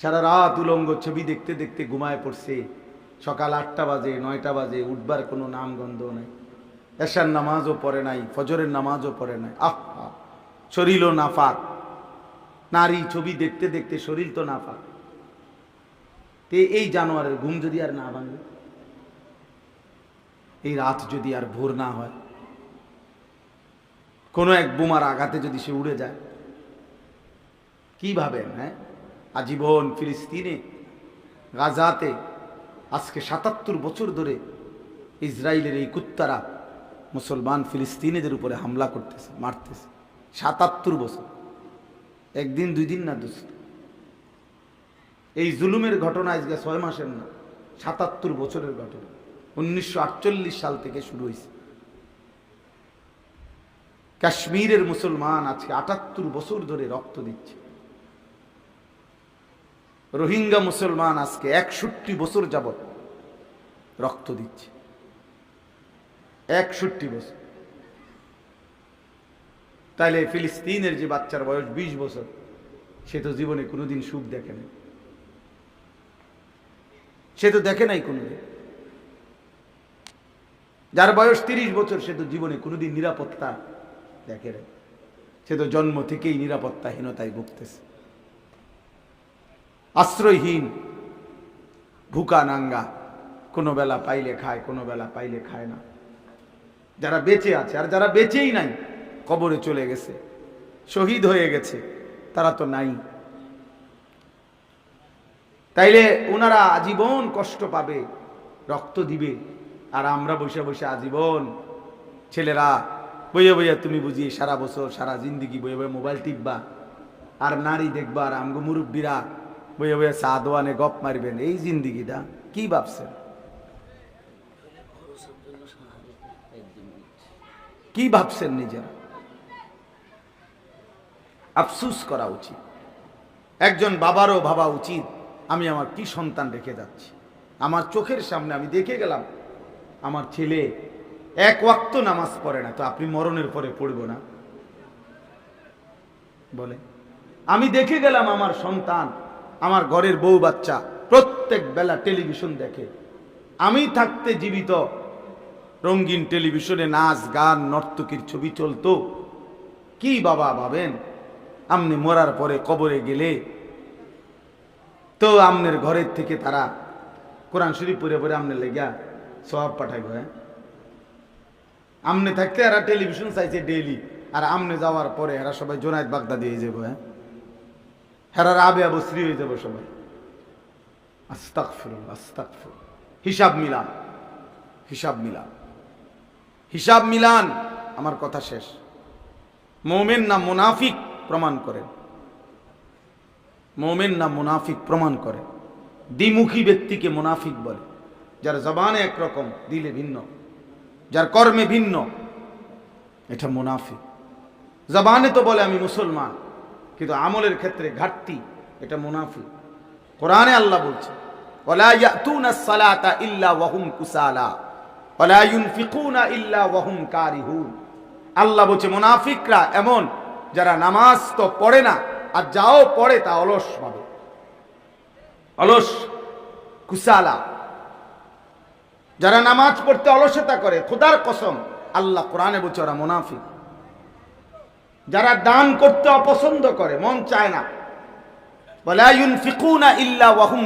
সারা রাত উলঙ্গ ছবি দেখতে দেখতে ঘুমায় পড়ছে। সকাল আটটা বাজে নয়টা বাজে উঠবার কোনো নাম গন্ধ নাই। এশার নামাজও পড়ে নাই ফজরের নামাজও পড়ে নাই। আহ আহ, শরীরও নাফাক। নারী ছবি দেখতে দেখতে শরীর তো নাফাক। তে এই জানোয়ারের ঘুম যদি আর না ভাঙে এই রাত যদি আর ভোর না হয় কোনো এক বোমার আঘাতে যদি সে উড়ে যায় কি ভাবেন হ্যাঁ? আজীবন ফিলিস্তিনে, গাজাতে আজকে সাতাত্তর বছর ধরে ইসরায়েলের এই কুত্তারা মুসলমান ফিলিস্তিনিদের উপরে হামলা করতেছে, মারতেছে। সাতাত্তর বছর। একদিন, দুই দিন না দোস্ত এই জুলুমের ঘটনা আজকে ছয় মাসের না, সাতাত্তর বছরের ঘটনা। উনিশশো আটচল্লিশ সাল থেকে শুরু হয়েছে। কাশ্মীরের মুসলমান আজকে আটাত্তর বছর ধরে রক্ত দিচ্ছে। রোহিঙ্গা মুসলমান আজকে একষট্টি বছর যাবৎ রক্ত দিচ্ছে। একষট্টি বছর। তাইলে ফিলিস্তিনের যে বাচ্চার বয়স বিশ বছর, সে তো জীবনে কোনোদিন সুখ দেখে নাই। সে তো দেখে নাই কোনোদিন। যার বয়স তিরিশ বছর, সে তো জীবনে কোনোদিন নিরাপত্তা দেখে নাই। সে তো জন্ম থেকেই নিরাপত্তাহীনতায় ভুগতেছে। আশ্রয়হীন। ভুকা নাঙ্গা, কোনো বেলা পাইলে খায়, কোনো বেলা পাইলে খায় না। যারা বেঁচে আছে, আর যারা বেঁচেই নাই, কবরে চলে গেছে, শহীদ হয়ে গেছে, তারা তো নাই। তাইলে ওনারা আজীবন কষ্ট পাবে, রক্ত দিবে, আর আমরা বসে বসে আজীবন, ছেলেরা, বইয়ে বইয়া তুমি বুঝি সারা বছর, সারা জিন্দিগি বইয়ে বইয়ে মোবাইল টিপবা, আর নারী দেখবা, আর আমগো মুরব্বীরা বইয়ে বইয়ে চা দোয়ানে গপ মারবেন, এই জিন্দিগিটা, কি ভাবছেন? কি ভাবছেন নিজেরা? আফসুস করা উচিত। একজন বাবারও ভাবা উচিত, আমি আমার কি সন্তান রেখে যাচ্ছি। আমার চোখের সামনে আমি দেখে গেলাম, আমার ছেলে এক ওয়াক্ত নামাজ পড়ে না, তো আপনি মরণের পরে পড়ব না? বলে, আমি দেখে গেলাম আমার সন্তান আমার ঘরের বউ বাচ্চা প্রত্যেক বেলা টেলিভিশন দেখে। আমি থাকতে জীবিত। রঙিন টেলিভিশনে নাচ, গান, নর্তকীর ছবি চলতো। কি বাবা ভাবেন? আমনি মরার পরে কবরে গেলে। তো আমনের ঘরের থেকে তারা কোরআন শরীফ পরে পরে আমনে লেগা সব পাঠাইব হ্যাঁ? আমনে থাকতে এরা টেলিভিশন চাইছে ডেইলি। আর আমনে যাওয়ার পরে এরা সবাই জোনায়ত বাগদা দিয়ে যাব হ্যাঁ? হেরার আবে আবশ্রী হয়ে যাব সবাই। আস্তাক ফিরুল আস্তাক হিসাব মিলান হিসাব মিলান। হিসাব মিলান, আমার কথা শেষ। মোমেন না মুনাফিক প্রমাণ করেন মোমেন না মুনাফিক প্রমাণ করে। দ্বিমুখী ব্যক্তিকে মুনাফিক বলে। যার জবানে একরকম, দিলে ভিন্ন। যার কর্মে ভিন্ন, এটা মুনাফিক। জবানে তো বলে আমি মুসলমান। কিন্তু আমলের ক্ষেত্রে ঘাটতি, এটা মুনাফিক। কোরআনে আল্লাহ বলছে আল্লাহ বলছে, মুনাফিকরা এমন, যারা নামাজ তো পড়ে না, আর যাও পড়ে তা অলস ভাবে অলস, কুসালা। যারা নামাজ পড়তে অলসতা করে, খোদার কসম, আল্লাহ কোরআনে বলছে, ওরা মুনাফিক। যারা দান করতে অপছন্দ করে, মন চায় না।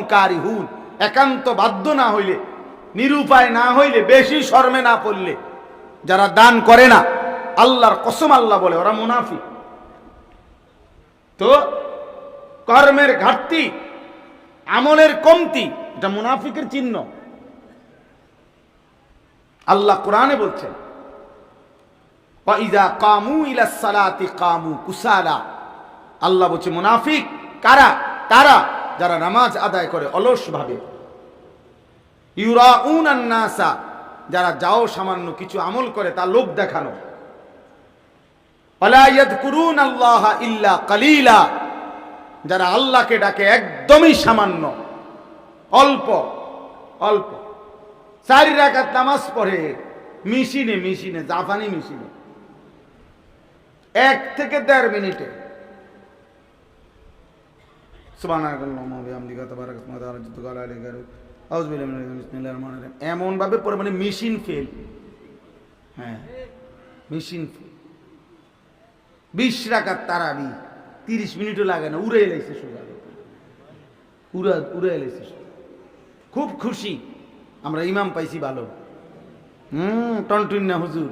কারিহুন। একান্ত বাধ্য না হইলে, নিরুপায় না হইলে, বেশি শর্মে না পড়লে যারা দান করে না, আল্লাহর কসম আল্লাহ বলে, ওরা মুনাফিক। তো কর্মের ঘাটতি, আমলের কমতি, এটা মুনাফিকের চিহ্ন। আল্লাহ কোরআনে বলছেন আল্লাহ বলছে, মুনাফিক কারা? তারা যারা নামাজ আদায় করে অলস ভাবে ইউরাউন নাসা, যারা যাও সামান্য কিছু আমল করে তা লোক দেখানো। আল্লাহ কালিলা, যারা আল্লাহকে ডাকে একদমই সামান্য। অল্প অল্প। চারি রাকাত নামাজ পড়ে, মিশিনে মিশিনে জাপানি মিশিনে। এক থেকে দেড় মিনিটে। এমন ভাবে পরে মানে মেশিন ফেল। হ্যাঁ মেশিন ফেল। বিশ রাখার তারাবি, তিরিশ মিনিটও লাগে না উড়ে এলাইছে সোজা। উড়া উড়ে এলাইছে খুব খুশি, আমরা ইমাম পাইছি ভালো। হুম না হুজুর।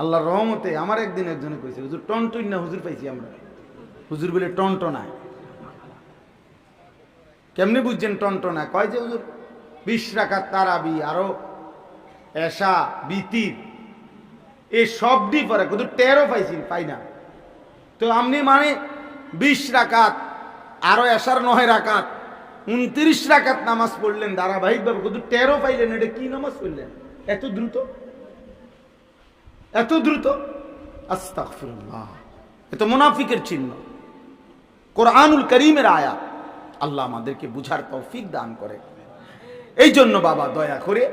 আল্লাহর রহমতে আমার একদিন একজনে কইছে, হুজুর, টন টন না, হুজুর পাইছি আমরা। হুজুর বলে টনটনায় কেমনি বুঝছেন টনটনা কয় যে, হুজুর, বিশ রাখার তারাবি, আরও এসা বিতির, এ সবটি পরে কিন্তু টেরও পাইছি, পাই না। তো আপনি মানে বিশ রাকাত, আরও এসার নয় রাকাত, উনত্রিশ রাকাত নামাজ পড়লেন ধারাবাহিকভাবে কিন্তু টেরও পাইলেন, এটা কি নামাজ পড়লেন? এত দ্রুত? এত দ্রুত? আস্তাগফিরুল্লাহ। এত মুনাফিকের চিহ্ন। কোরআনুল করিমের আয়া। আল্লাহ আমাদেরকে বুঝার তৌফিক দান করে। এই জন্য বাবা, দয়া করে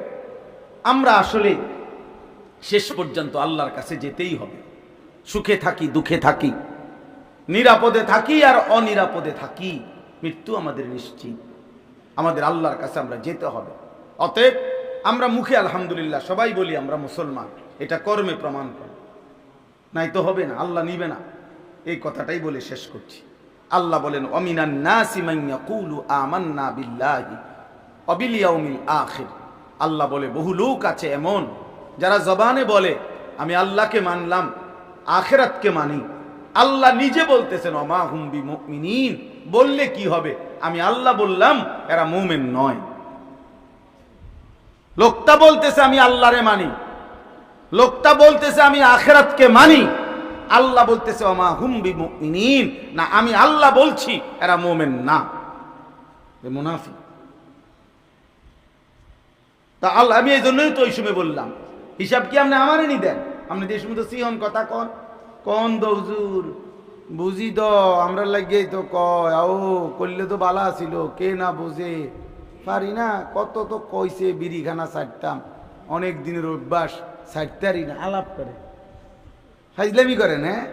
আমরা আসলে শেষ পর্যন্ত আল্লাহর কাছে যেতেই হবে। সুখে থাকি, দুঃখে থাকি, নিরাপদে থাকি আর অনিরাপদে থাকি, মৃত্যু আমাদের নিশ্চিত। আমাদের আল্লাহর কাছে আমরা যেতে হবে। অতএব আমরা মুখে আলহামদুলিল্লাহ সবাই বলি আমরা মুসলমান। এটা কর্মে প্রমাণ করে। নাই তো হবে না, আল্লাহ নিবে না। এই কথাটাই বলে শেষ করছি। আল্লাহ বলেন আল্লাহ বলে, বহু লোক আছে এমন যারা জবানে বলে, আমি আল্লাহকে মানলাম, আখেরাতকে মানি। আল্লাহ নিজে বলতেছেন, অমা হুম্বি মুমিনিন বললে কি হবে? আমি আল্লাহ বললাম, এরা মুমিন নয়। লোকটা বলতেছে, আমি আল্লাহরে মানি। লোকটা বলতেছে, আমি আখেরাতকে মানি। আল্লাহ বলতেছে অমা হুম্বি মুমিনিন না, আমি আল্লাহ বলছি, এরা মোমেন না। মুনাফি তা আল্লাহ, আমি এই জন্যই তো ওই সময় বললাম, হিসাব কি আপনি আমারই নি দেন? আপনি যে সময় সিহন কথা কন। কন দো হুজুর, বুঝি দ আমরা লাগিয়েই তো কয় ও করলে তো বালা ছিল, কে না বুঝে? পারি না, কত তো কইছে, বিড়িখানা ছাড়তাম, অনেক দিনের অভ্যাস। ছাড়তারি না আলাপ করে। ফাইজলামি করেন হ্যাঁ?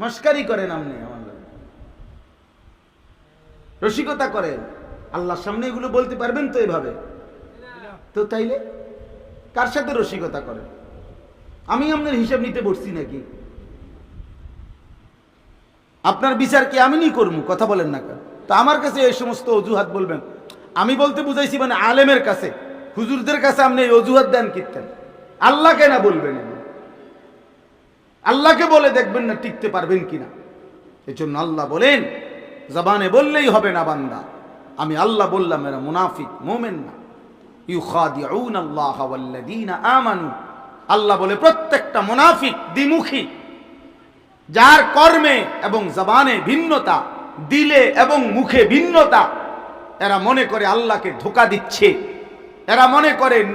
মস্কারি করেন আপনি লগে। রসিকতা করেন। আল্লাহর সামনে এগুলো বলতে পারবেন তো এভাবে? তো তাইলে? কার সাথে রসিকতা করেন? আমি আপনার হিসাব নিতে বসছি নাকি? আপনার বিচার কি আমি নি করব? কথা বলেন না তো আমার কাছে এই সমস্ত অজুহাত বলবেন। আমি বলতে বুঝাইছি মানে আলেমের কাছে। হুজুরদের কাছে আপনি অজুহাত দেন কীর্তেন আল্লাহকে না বলবেন আল্লাহকে বলে দেখবেন না টিকতে পারবেন কিনা। এই জন্য আল্লাহ বলেন, জবানে বললেই হবে না বান্দা। আমি আল্লাহ বললাম, এরা মুনাফিক, মোমেন না। আমানু। আল্লাহ বলে, প্রত্যেকটা মুনাফিক দ্বিমুখী। যার কর্মে এবং জবানে ভিন্নতা, দিলে এবং মুখে ভিন্নতা, এরা মনে করে আল্লাহকে ধোকা দিচ্ছে। এরা মনে করেন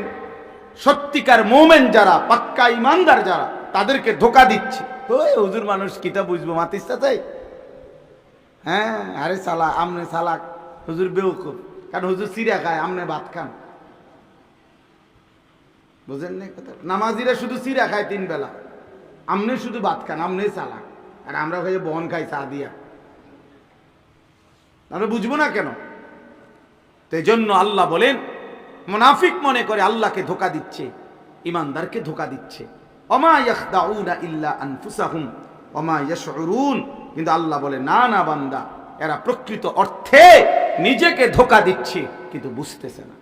সত্যিকার মোমেন যারা, পাক্কা ইমানদার যারা, তাদেরকে ধোকা দিচ্ছে। তো হুজুর মানুষ কিতা বুঝব মাতিসা তাই হ্যাঁ আরে সালা, আমনে সালাক হুজুর বেউকুব কারণ হুজুর সিরা খায়, আমনে ভাত খান। বুঝেন না কথা? নামাজিরা শুধু সিরা খায় তিন বেলা। আমনে শুধু ভাত খান, আমনে চালাক আর আমরা খাই বন খাই চা দিয়া। আমরা বুঝব না কেন? তো জন্য আল্লাহ বলেন মুনাফিক মনে করে আল্লাহকে ধোকা দিচ্ছে, ইমানদারকে ধোকা দিচ্ছে। কিন্তু আল্লাহ বলে, না না, বান্দা, এরা প্রকৃত অর্থে নিজেকে ধোকা দিচ্ছে, কিন্তু বুঝতেছে না।